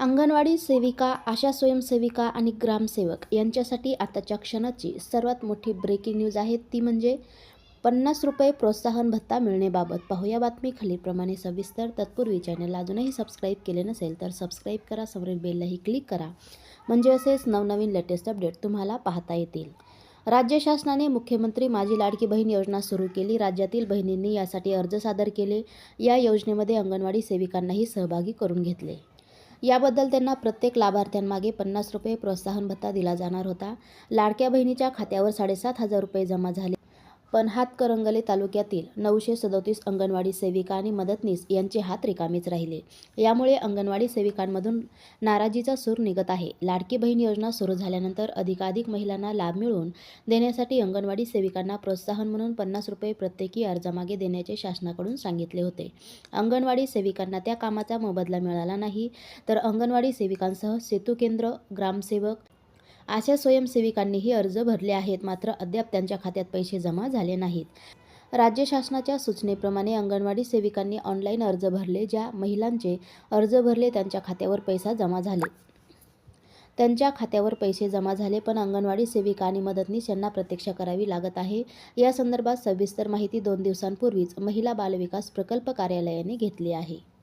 अंगणवाडी सेविका आशा स्वयंसेविका आणि ग्रामसेवक यांच्यासाठी आताच्या क्षणाची सर्वात मोठी ब्रेकिंग न्यूज आहे. ती म्हणजे पन्नास रुपये प्रोत्साहन भत्ता मिळण्याबाबत. पाहूया बातमी खालीलप्रमाणे. सविस्तर तत्पूर्वी चॅनल अजूनही सबस्क्राईब केले नसेल तर सबस्क्राईब करा. समोरील बेललाही क्लिक करा. म्हणजे असेच नवनवीन लेटेस्ट अपडेट तुम्हाला पाहता येतील. राज्य शासनाने मुख्यमंत्री माझी लाडकी बहीण योजना सुरू केली. राज्यातील बहिणींनी यासाठी अर्ज सादर केले. या योजनेमध्ये अंगणवाडी सेविकांनाही सहभागी करून घेतले. याबद्दल त्यांना प्रत्येक लाभार्थ्यांमागे पन्नास रुपये प्रोत्साहन भत्ता दिला जाणार होता. लाडक्या बहिणीच्या खात्यावर साडेसात हजार रुपये जमा झाले. पण हातकरंगले तालुक्यातील नऊशे सदोतीस अंगणवाडी सेविका आणि मदतनीस यांचे हात रिकामीच राहिले. यामुळे अंगणवाडी सेविकांमधून नाराजीचा सूर निघत आहे. लाडकी बहीण योजना सुरू झाल्यानंतर अधिकाधिक महिलांना लाभ मिळवून देण्यासाठी अंगणवाडी सेविकांना प्रोत्साहन म्हणून पन्नास रुपये प्रत्येकी अर्जामागे देण्याचे शासनाकडून सांगितले होते. अंगणवाडी सेविकांना त्या कामाचा मोबदला मिळाला नाही तर अंगणवाडी सेविकांसह सेतू केंद्र ग्रामसेवक अशा स्वयंसेविकांनीही अर्ज भरले आहेत मात्र अद्याप त्यांच्या खात्यात पैसे जमा झाले नाहीत. राज्य शासनाच्या सूचनेप्रमाणे अंगणवाडी सेविकांनी ऑनलाईन अर्ज भरले ज्या महिलांचे अर्ज भरले त्यांच्या खात्यावर पैसा जमा झाले. त्यांच्या खात्यावर पैसे जमा झाले पण अंगणवाडी सेविका आणि मदतनीस यांना प्रतीक्षा करावी लागत आहे. या संदर्भात सविस्तर माहिती दोन दिवसांपूर्वीच महिला बालविकास प्रकल्प कार्यालयाने घेतली आहे.